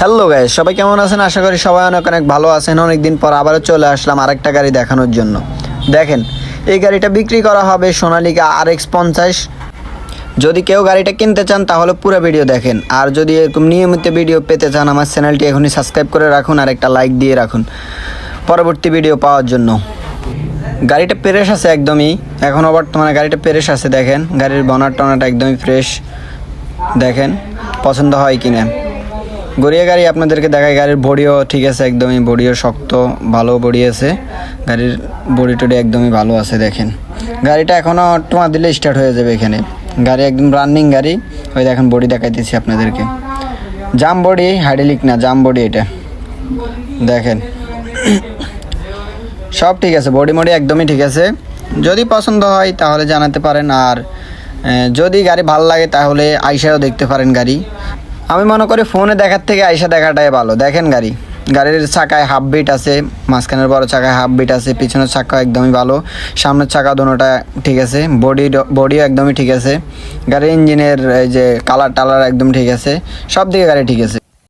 Hello guys সবাই কেমন আছেন? আশা করি সবাই অনেক অনেক ভালো আছেন। অনেকদিন পর আবারও চলে আসলাম আরেকটা গাড়ি দেখানোর জন্য। দেখেন, এই গাড়িটা বিক্রি করা হবে সোনালিকা আর এক্স পঞ্চাশ। যদি কেউ গাড়িটা কিনতে চান, তাহলে পুরো ভিডিও দেখেন। আর যদি এরকম নিয়মিত ভিডিও পেতে চান, আমার চ্যানেলটি এখনই সাবস্ক্রাইব করে রাখুন আর একটা লাইক দিয়ে রাখুন। পরবর্তী ভিডিও পাওয়ার জন্য। গাড়িটা পেরেশ আছে একদমই। এখনও বর্তমানে গাড়িটা পেরেশ আছে, দেখেন। গাড়ির বনার টনাটা একদমই ফ্রেশ। দেখেন, পছন্দ হয় কিনা। গড়িয়া গাড়ি আপনাদেরকে দেখায় গাড়ির বডিও ঠিক আছে, একদমই বডিও শক্ত, ভালো বডি আছে। গাড়ির বডি টডি একদমই ভালো আছে, দেখেন। গাড়িটা এখনও টোয়া দিলে স্টার্ট হয়ে যাবে এখানে। গাড়ি একদম রানিং গাড়ি। ওই দেখেন, বডি দেখাইতেছি আপনাদেরকে। জাম বডি হাইডেলিক না, জাম বডি এটা। দেখেন। সব ঠিক আছে, বডি মডি একদমই ঠিক আছে। যদি পছন্দ হয়, তাহলে জানাতে পারেন। আর যদি গাড়ি ভালো লাগে, তাহলে আইসাও দেখতে পারেন গাড়ি। আমি মনে করি ফোনে দেখার থেকে আইসা দেখাটাই ভালো। দেখেন গাড়ি। গাড়ির চাকায় হাফ বিট আছে, মাঝখানের বড় চাকায় হাফ বিট আছে, পিছনের চাকা একদমই ভালো, সামনের চাকা দুটোটা ঠিক আছে বডি বডিও একদমই ঠিক আছে, গাড়ির ইঞ্জিনের এই যে কালার টালার একদম ঠিক আছে, সব দিকে গাড়ি ঠিক আছে।